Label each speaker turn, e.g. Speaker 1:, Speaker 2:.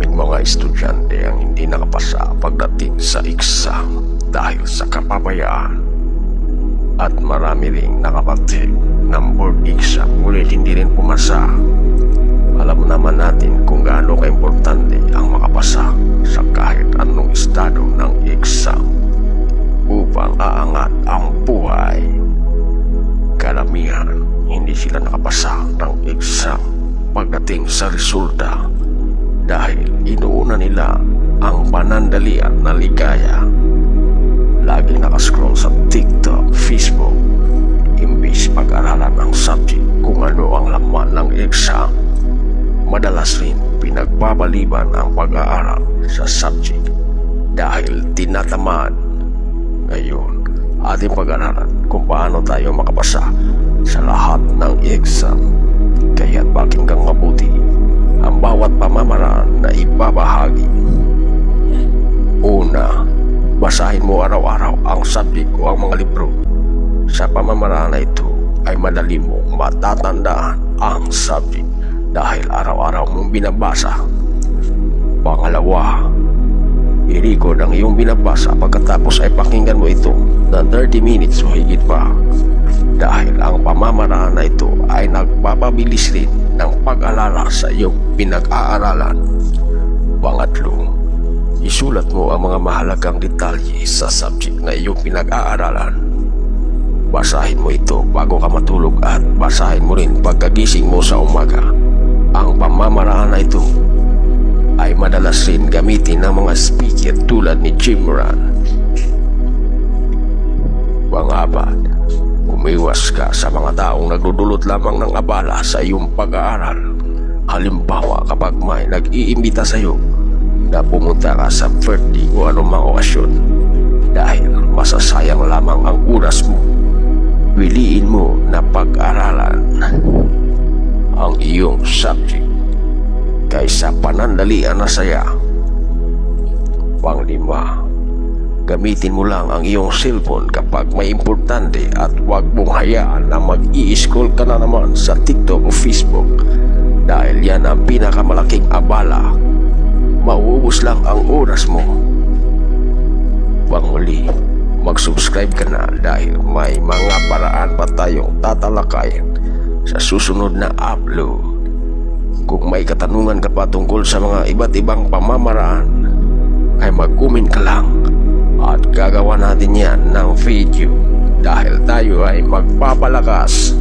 Speaker 1: Maraming mga estudyante ang hindi nakapasa pagdating sa exam dahil sa kapabayaan. At marami ring nakapagtik ng board exam ngunit hindi rin pumasa. Alam naman natin kung gaano kaimportante ang makapasa sa kahit anong estado ng exam upang aangat ang buhay. Karamihan, hindi sila nakapasa ng exam pagdating sa resulta dahil inuuna nila ang panandalian na ligaya. Lagi nakascroll sa TikTok, Facebook, imbis pag-aralan ang subject kung ano ang laman ng exam. Madalas rin pinagpapaliban ang pag-aaral sa subject dahil tinatamad. Ngayon, ating pag-aralan kung paano tayo makapasa pamamaraan na ibabahagi. Una, basahin mo araw-araw ang subject o ang mga libro. Sa pamamaraan na ito ay madali mong matatandaan ang subject dahil araw-araw mong binabasa. Pangalawa, i-record ang iyong binabasa pagkatapos ay pakinggan mo ito ng 30 minutes o higit pa. Dahil ang pamamaraan na ito ay nagpapabilis rin pag-alala sa iyong pinag-aaralan. Pangatlo, isulat mo ang mga mahalagang detalye sa subject na iyong pinag-aaralan. Basahin mo ito bago ka matulog at basahin mo rin pagkagising mo sa umaga. Ang pamamaraan na ito ay madalas rin gamitin ng mga speaker tulad ni Jim Moran. Pangapat, umiwas ka sa mga taong nagdudulot lamang ng abala sa iyong pag-aaral. Halimbawa kapag may nag-iimbita sa iyo na pumunta ka sa birthday o anumang okasyon dahil masasayang lamang ang oras mo. Piliin mo na pag-aralan ang iyong subject kaysa panandalian na saya. Panglima, gamitin mo lang ang iyong cellphone kapag may importante at huwag mong hayaan na mag-i-scroll ka na naman sa TikTok o Facebook dahil yan ang pinakamalaking abala. Mauubos lang ang oras mo. Panghuli, mag-subscribe ka na dahil may mga paraan pa tayong tatalakayin sa susunod na upload. Kung may katanungan ka pa tungkol sa mga iba't ibang pamamaraan, ay mag-comment ka lang at gagawa natin yan ng video dahil tayo ay magpapalakas